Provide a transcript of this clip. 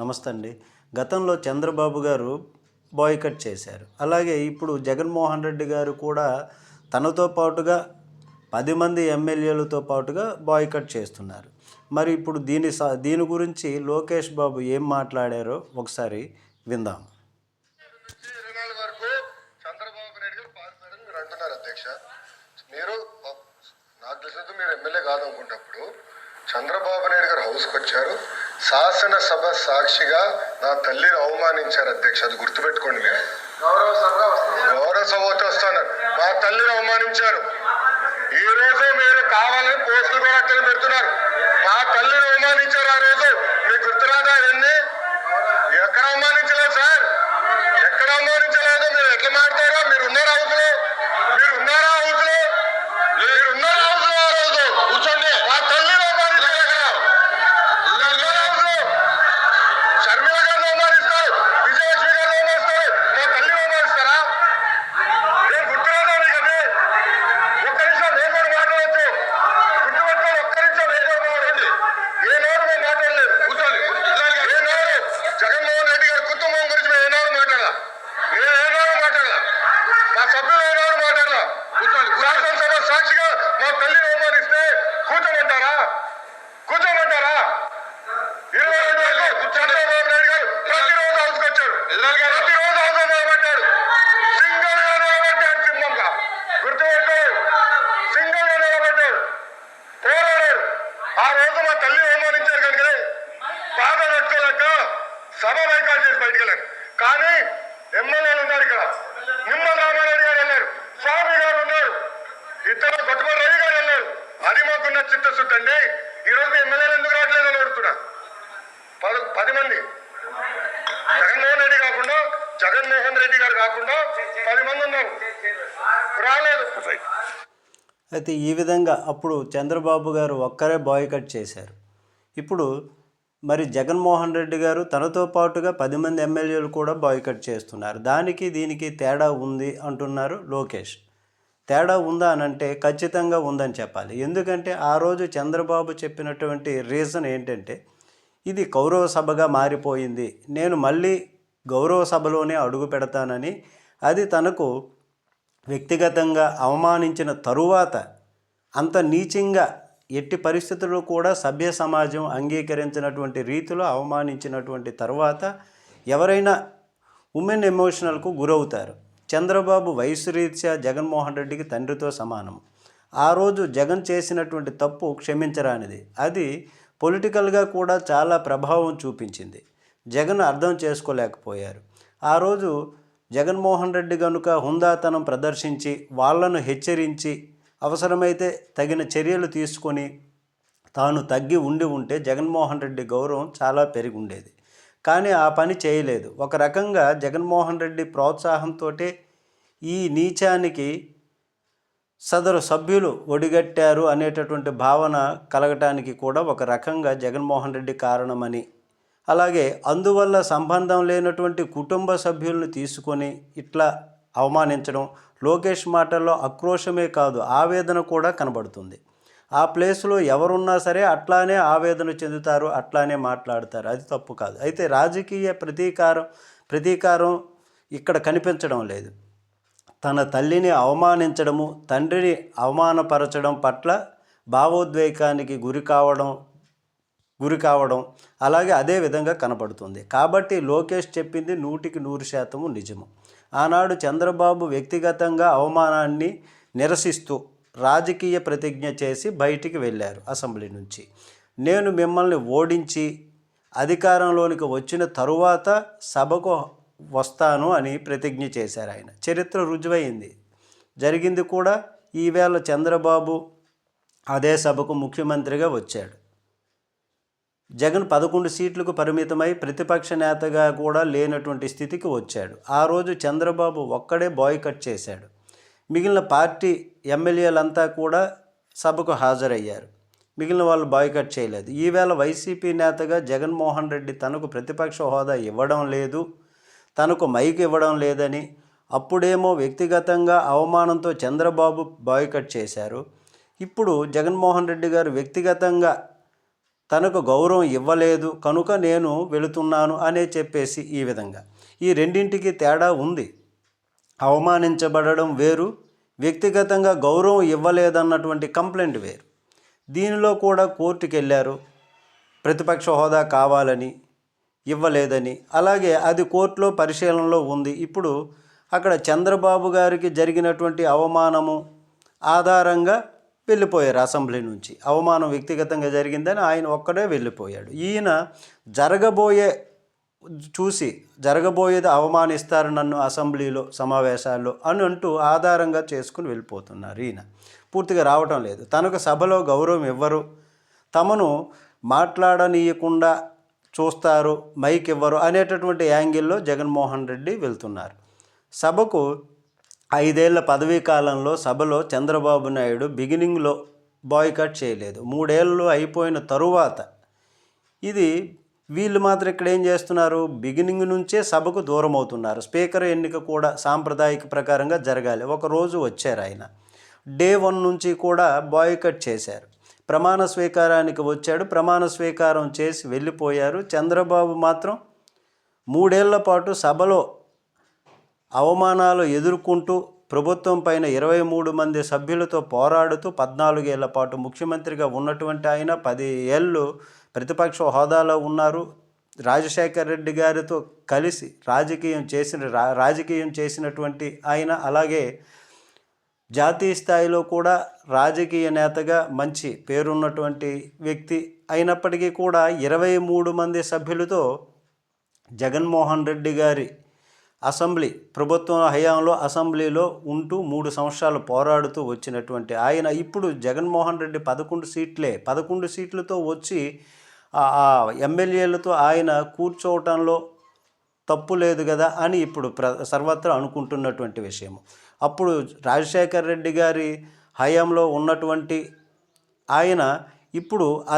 నమస్తే అండి గతంలో చంద్రబాబు గారు బాయ్కట్ చేశారు. అలాగే ఇప్పుడు జగన్మోహన్ రెడ్డి గారు కూడా తనతో పాటుగా పది మంది ఎమ్మెల్యేలతో పాటుగా బాయ్కట్ చేస్తున్నారు. మరి ఇప్పుడు దీని సా దీని గురించి లోకేష్ బాబు ఏం మాట్లాడారో ఒకసారి విందాం. మీరు నాకు మీరు ఎమ్మెల్యే కాదనుకుంటప్పుడు చంద్రబాబు నాయుడు గారు హౌస్కి వచ్చారు శాసనసభ సాక్షిగా నా తల్లిని అవమానించారు అధ్యక్ష. అది గుర్తుపెట్టుకోండి మీరు. గౌరవ సభతో వస్తున్నారు మా తల్లిని అవమానించారు. ఈ రోజు మీరు కావాలని పోస్టులు కూడా అక్కడ పెడుతున్నారు. మా తల్లిని అవమానించారు ఆ రోజు. మీకు గుర్తురాదా అవన్నీ ఎక్కడ అవమానించలేదు సార్ ఎక్కడ అవమానించలేదు మీరు ఎట్లా మాడతారో మీరు ఉన్నారా హౌస్లో మీరు ఉన్నారా హౌస్లో మీరు ఉన్నారా హౌస్లో ఆ రోజు కూర్చోండి మా తల్లిని అవమానించారు అక్కడ ఉన్నారా హౌస్లో షర్మిల గారిని అవమానిస్తారు విజయలక్ష్మి గారిని అవమానిస్తారు మా తల్లిని అవమానిస్తారా నేను గుర్తురాదా మీకు అది ఒక్క నిమిషం నేను కూడా మాట్లాడచ్చు గుర్తుపెట్టుకోండి ఒక్క నిమిషం నేను కూడా మాట్లాడండి ఏ నోరు మేము మాట్లాడలేదు కూర్చోండి ఏ నోరు జగన్మోహన్ రెడ్డి గారి కుటుంబం గురించి మేము ఏ నోరు మాట్లాడాల నేను ఏ నోరు మాట్లాడాల మా సభ్యులు ఏ నోరు మాట్లాడాల కూర్చోండి శాసనసభ మా తల్లిని అవమానిస్తే కూర్చోమంటారా? కూర్చోమంటారా? ఇరవై రెండు వరకు చంద్రబాబు నాయుడు గారు ప్రతిరోజు హౌస్కి వచ్చాడు ప్రతిరోజు హౌస్ నిలబడ్డాడు. సింగల్గా నిలబడ్డాడు సింహంగా. గుర్తుపెట్టు సింగల్గా నిలబడ్డాడు. పోరాడాడు. ఆ రోజు మా తల్లి అవమానించారు కనుకనే బాధ పెట్టుకోలేక సభ వైకాల్ చేసి బయటికి కానీ ఎమ్మెల్యేలు ఉన్నారు ఇక్కడ. నిమ్మల రామారెడ్డి గారు వెళ్ళారు. స్వామి గారు ఉన్నారు. ఇతర కొట్టుబడి రవి గారు వెళ్ళారు అది మాకున్న చిత్తశుద్ధి అండి. ఈ రోజు మీ ఎమ్మెల్యేలు ఎందుకు రావట్లేదు అని అడుగుతున్నా. పది పది మంది. జగన్మోహన్ రెడ్డి కాకుండా జగన్మోహన్ రెడ్డి గారు కాకుండా పది మంది ఉన్నారు. రాలేదు. అయితే ఈ విధంగా అప్పుడు చంద్రబాబు గారు ఒక్కరే బాయ్కట్ చేశారు. ఇప్పుడు మరి జగన్మోహన్ రెడ్డి గారు తనతో పాటుగా పది మంది ఎమ్మెల్యేలు కూడా బాయ్కట్ చేస్తున్నారు. దానికి దీనికి తేడా ఉంది అంటున్నారు లోకేష్. తేడా ఉందా అని అంటే ఖచ్చితంగా ఉందని చెప్పాలి. ఎందుకంటే ఆ రోజు చంద్రబాబు చెప్పినటువంటి రీజన్ ఏంటంటే ఇది కౌరవ సభగా మారిపోయింది. నేను మళ్ళీ గౌరవ సభలోనే అడుగు పెడతానని అది తనకు వ్యక్తిగతంగా అవమానించిన తరువాత అంత నీచంగా ఎట్టి పరిస్థితుల్లో కూడా సభ్య సమాజం అంగీకరించినటువంటి రీతిలో అవమానించినటువంటి తర్వాత ఎవరైనా ఉమెన్ ఎమోషనల్కు గురవుతారు. చంద్రబాబు వయసు రీత్యా జగన్మోహన్ రెడ్డికి తండ్రితో సమానం. ఆ రోజు జగన్ చేసినటువంటి తప్పు క్షమించరానిది. అది పొలిటికల్గా కూడా చాలా ప్రభావం చూపించింది. జగన్ అర్థం చేసుకోలేకపోయారు. ఆ రోజు జగన్మోహన్ రెడ్డి కనుక హుందాతనం ప్రదర్శించి వాళ్ళను హెచ్చరించి అవసరమైతే తగిన చర్యలు తీసుకొని తాను తగ్గి ఉండి ఉంటే జగన్మోహన్ రెడ్డి గౌరవం చాలా పెరిగి ఉండేది. కానీ ఆ పని చేయలేదు. ఒక రకంగా జగన్మోహన్ రెడ్డి ప్రోత్సాహంతో ఈ నీచానికి సదరు సభ్యులు ఒడిగట్టారు అనేటటువంటి భావన కలగటానికి కూడా ఒక రకంగా జగన్మోహన్ రెడ్డి కారణమని అలాగే అందువల్ల సంబంధం లేనటువంటి కుటుంబ సభ్యులను తీసుకొని ఇట్లా అవమానించడం లోకేష్ మాటల్లో ఆక్రోశమే కాదు ఆవేదన కూడా కనబడుతుంది. ఆ ప్లేస్లో ఎవరున్నా సరే అట్లానే ఆవేదన చెందుతారు అట్లానే మాట్లాడతారు. అది తప్పు కాదు. అయితే రాజకీయ ప్రతీకారం ప్రతీకారం ఇక్కడ కనిపించడం లేదు. తన తల్లిని అవమానించడము తండ్రిని అవమానపరచడం పట్ల భావోద్వేగానికి గురి కావడం గురి కావడం అలాగే అదే విధంగా కనపడుతుంది కాబట్టి లోకేష్ చెప్పింది నూటికి నూరు శాతము నిజము. ఆనాడు చంద్రబాబు వ్యక్తిగతంగా అవమానాన్ని నిరసిస్తూ రాజకీయ ప్రతిజ్ఞ చేసి బయటికి వెళ్ళారు అసెంబ్లీ నుంచి. నేను మిమ్మల్ని ఓడించి అధికారంలోనికి వచ్చిన తరువాత సభకు వస్తాను అని ప్రతిజ్ఞ చేశారు ఆయన. చరిత్ర రుజువైంది. జరిగింది కూడా ఈవేళ చంద్రబాబు అదే సభకు ముఖ్యమంత్రిగా వచ్చాడు. జగన్ పదకొండు సీట్లకు పరిమితమై ప్రతిపక్ష నేతగా కూడా లేనటువంటి స్థితికి వచ్చాడు. ఆ రోజు చంద్రబాబు ఒక్కడే బాయ్కట్ చేశాడు. మిగిలిన పార్టీ ఎమ్మెల్యేలంతా కూడా సభకు హాజరయ్యారు. మిగిలిన వాళ్ళు బాయ్కట్ చేయలేదు. ఈవేళ వైసీపీ నేతగా జగన్మోహన్ రెడ్డి తనకు ప్రతిపక్ష హోదా ఇవ్వడం లేదు తనకు మైక్ ఇవ్వడం లేదని అప్పుడేమో వ్యక్తిగతంగా అవమానంతో చంద్రబాబు బాయ్కట్ చేశారు. ఇప్పుడు జగన్మోహన్ రెడ్డి గారు వ్యక్తిగతంగా తనకు గౌరవం ఇవ్వలేదు కనుక నేను వెళుతున్నాను అనే చెప్పేసి ఈ విధంగా. ఈ రెండింటికి తేడా ఉంది. అవమానించబడడం వేరు వ్యక్తిగతంగా గౌరవం ఇవ్వలేదన్నటువంటి కంప్లైంట్ వేరు. దీనిలో కూడా కోర్టుకు వెళ్ళారు ప్రతిపక్ష హోదా కావాలని ఇవ్వలేదని. అలాగే అది కోర్టులో పరిశీలనలో ఉంది. ఇప్పుడు అక్కడ చంద్రబాబు గారికి జరిగినటువంటి అవమానము ఆధారంగా వెళ్ళిపోయారు అసెంబ్లీ నుంచి. అవమానం వ్యక్తిగతంగా జరిగిందని ఆయన ఒక్కడే వెళ్ళిపోయాడు. ఈయన జరగబోయే చూసి జరగబోయేది అవమానిస్తారు నన్ను అసెంబ్లీలో సమావేశాల్లో అని అంటూ ఆధారంగా చేసుకుని వెళ్ళిపోతున్నారు ఈయన. పూర్తిగా రావటం లేదు. తనకు సభలో గౌరవం ఇవ్వరు తమను మాట్లాడనీయకుండా చూస్తారు మైక్ ఇవ్వరు అనేటటువంటి యాంగిల్లో జగన్మోహన్ రెడ్డి వెళ్తున్నారు. సభకు ఐదేళ్ళ పదవీ కాలంలో సభలో చంద్రబాబు నాయుడు బిగినింగ్లో బాయ్కట్ చేయలేదు. మూడేళ్ళు అయిపోయిన తరువాత ఇది వీళ్ళు మాత్రం ఇక్కడ ఏం చేస్తున్నారు? బిగినింగ్ నుంచే సభకు దూరం అవుతున్నారు స్పీకర్ ఎన్నిక కూడా సాంప్రదాయిక ప్రకారంగా జరగాలి. ఒకరోజు వచ్చారు ఆయన. డే వన్ నుంచి కూడా బాయ్కట్ చేశారు. ప్రమాణ స్వీకారానికి వచ్చాడు. ప్రమాణ స్వీకారం చేసి వెళ్ళిపోయారు. చంద్రబాబు మాత్రం మూడేళ్ళ పాటు సభలో అవమానాలు ఎదుర్కొంటూ ప్రభుత్వం పైన ఇరవై మూడు మంది సభ్యులతో పోరాడుతూ పద్నాలుగేళ్ళ పాటు ముఖ్యమంత్రిగా ఉన్నటువంటి ఆయన పది ఏళ్ళు ప్రతిపక్ష హోదాలో ఉన్నారు. రాజశేఖర్ రెడ్డి గారితో కలిసి రాజకీయం చేసిన రా రాజకీయం చేసినటువంటి ఆయన అలాగే జాతీయ స్థాయిలో కూడా రాజకీయ నేతగా మంచి పేరున్నటువంటి వ్యక్తి అయినప్పటికీ కూడా ఇరవై మూడు మంది సభ్యులతో జగన్మోహన్ రెడ్డి గారి అసెంబ్లీ ప్రభుత్వం హయాంలో అసెంబ్లీలో ఉంటూ మూడు సంవత్సరాలు పోరాడుతూ వచ్చినటువంటి ఆయన ఇప్పుడు జగన్మోహన్ రెడ్డి పదకొండు సీట్లే పదకొండు సీట్లతో వచ్చి ఎమ్మెల్యేలతో ఆయన కూర్చోవటంలో తప్పు లేదు కదా అని ఇప్పుడు ప్ర సర్వత్రా అనుకుంటున్నటువంటి విషయం అప్పుడు రాజశేఖర్ రెడ్డి గారి హయాంలో ఉన్నటువంటి ఆయన ఇప్పుడు